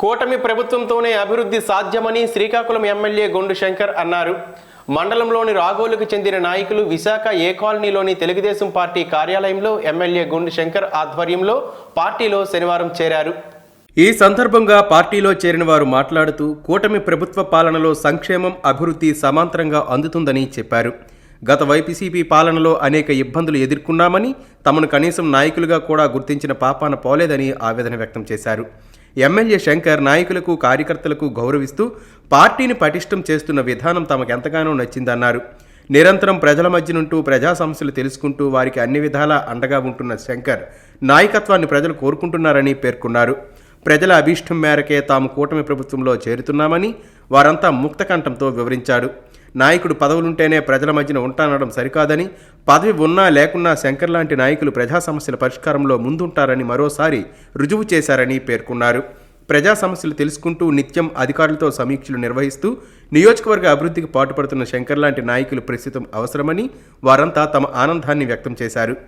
కూటమి ప్రభుత్వంతోనే అభివృద్ధి సాధ్యమని శ్రీకాకుళం ఎమ్మెల్యే గొండు శంకర్ అన్నారు. మండలంలోని రాగోలుకు చెందిన నాయకులు విశాఖ ఏ కాలనీలోని తెలుగుదేశం పార్టీ కార్యాలయంలో ఎమ్మెల్యే గుండు శంకర్ ఆధ్వర్యంలో పార్టీలో శనివారం చేరారు. ఈ సందర్భంగా పార్టీలో చేరిన వారు మాట్లాడుతూ కూటమి ప్రభుత్వ పాలనలో సంక్షేమం అభివృద్ధి సమాంతరంగా అందుతుందని చెప్పారు. గత వైపీసీపీ పాలనలో అనేక ఇబ్బందులు ఎదుర్కొన్నామని తమను కనీసం నాయకులుగా కూడా గుర్తించిన పాపాన పోలేదని ఆవేదన వ్యక్తం చేశారు. ఎమ్మెల్యే శంకర్ నాయకులకు కార్యకర్తలకు గౌరవిస్తూ పార్టీని పటిష్టం చేస్తున్న విధానం తమకెంతగానో నచ్చిందన్నారు. నిరంతరం ప్రజల మధ్యనుంటూ ప్రజా సమస్యలు తెలుసుకుంటూ వారికి అన్ని విధాలా అండగా ఉంటున్న శంకర్ నాయకత్వాన్ని ప్రజలు కోరుకుంటున్నారని పేర్కొన్నారు. ప్రజల అభీష్టం మేరకే తాము కూటమి ప్రభుత్వంలో చేరుతున్నామని వారంతా ముక్తకంఠంతో వివరించాడు నాయకుడు పదవులుంటేనే ప్రజల మధ్యన ఉంటానడం సరికాదని పదవి ఉన్నా లేకున్నా శంకర్ లాంటి నాయకులు ప్రజా సమస్యల పరిష్కారంలో ముందుంటారని మరోసారి రుజువు చేశారని పేర్కొన్నారు. ప్రజా సమస్యలు తెలుసుకుంటూ నిత్యం అధికారులతో సమీక్షలు నిర్వహిస్తూ నియోజకవర్గ అభివృద్ధికి పాటుపడుతున్న శంకర్ లాంటి నాయకులు ప్రస్తుతం అవసరమని వారంతా తమ ఆనందాన్ని వ్యక్తం చేశారు.